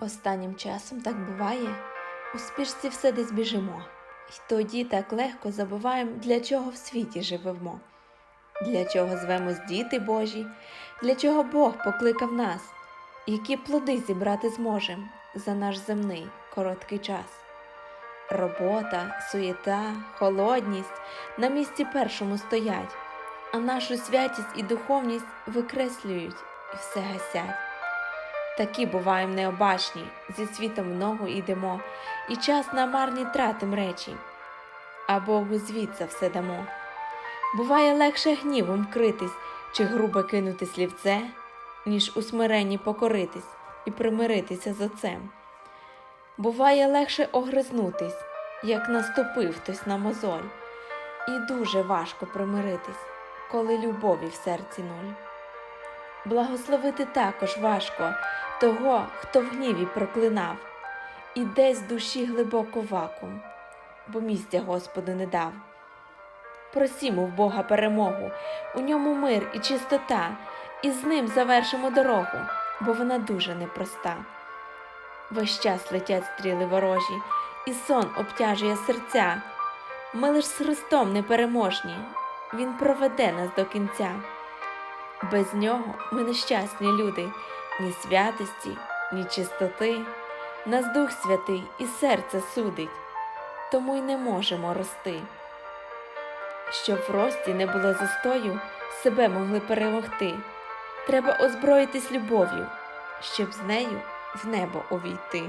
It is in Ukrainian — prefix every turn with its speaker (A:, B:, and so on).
A: Останнім часом так буває, у спішці все десь біжимо, І тоді так легко забуваємо, для чого в світі живемо, для чого звемось діти Божі, для чого Бог покликав нас, які плоди зібрати зможем за наш земний короткий час. Робота, суєта, холодність на місці першому стоять, а нашу святість і духовність викреслюють і все гасять. Такі буваєм необачні, зі світом в ногу йдемо, і час на марні тратим речі, а Богу звіт за все дамо. Буває легше гнівом критись чи грубо кинути слівце, ніж у смиренні покоритись і примиритися з отцем. Буває легше огризнутись, як наступив хтось на мозоль, і дуже важко примиритись, коли любові в серці нуль. Благословити також важко того, хто в гніві проклинав, і десь душі глибоко вакуум, бо місця Господу не дав. Просімо в Бога перемогу, у ньому мир і чистота, і з ним завершимо дорогу, бо вона дуже непроста. Весь час летять стріли ворожі, і сон обтяжує серця. Ми лиш з Христом непереможні, Він проведе нас до кінця. Без нього ми нещасні люди, ні святості, ні чистоти. Нас Дух Святий і серце судить, тому й не можемо рости. Щоб в рості не було застою, себе могли перемогти. Треба озброїтись любов'ю, щоб з нею в небо увійти.